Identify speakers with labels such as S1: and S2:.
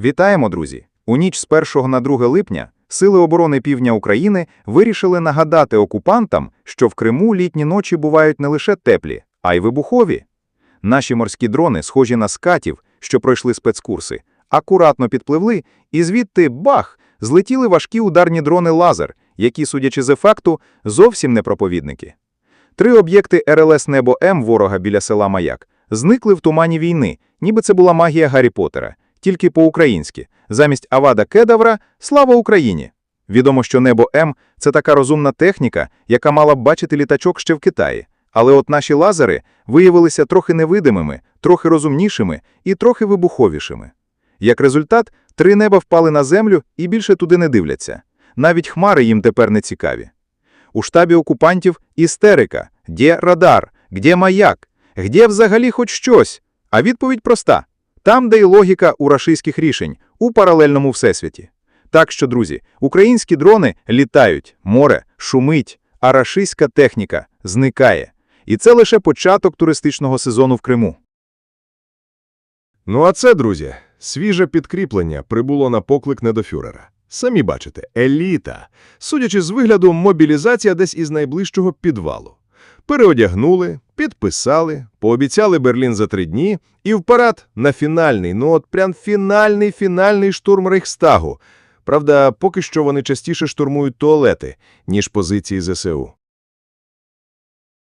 S1: Вітаємо, друзі! У ніч з 1 на 2 липня Сили оборони Півдня України вирішили нагадати окупантам, що в Криму літні ночі бувають не лише теплі, а й вибухові. Наші морські дрони, схожі на скатів, що пройшли спецкурси, акуратно підпливли, і звідти бах! Злетіли важкі ударні дрони лазер, які, судячи з ефекту, зовсім не проповідники. Три об'єкти РЛС Небо М ворога біля села Маяк зникли в тумані війни, ніби це була магія Гаррі Поттера, тільки по-українськи. Замість Авада Кедавра «Слава Україні!». Відомо, що Небо М – це така розумна техніка, яка мала б бачити літачок ще в Китаї. Але от наші лазери виявилися трохи невидимими, трохи розумнішими і трохи вибуховішими. Як результат, три неба впали на землю і більше туди не дивляться. Навіть хмари їм тепер не цікаві. У штабі окупантів істерика. Де радар? Где маяк? Где взагалі хоч щось? А відповідь проста. Там, де й логіка у рашистських рішень, у паралельному всесвіті. Так що, друзі, українські дрони літають, море шумить, а рашистська техніка зникає. І це лише початок туристичного сезону в Криму.
S2: Ну а це, друзі, свіже підкріплення прибуло на поклик недофюрера. Самі бачите, еліта. Судячи з вигляду, мобілізація десь із найближчого підвалу. Переодягнули, підписали, пообіцяли Берлін за три дні і в парад на фінальний, ну от прям фінальний фінальний штурм Рейхстагу. Правда, поки що вони частіше штурмують туалети, ніж позиції ЗСУ.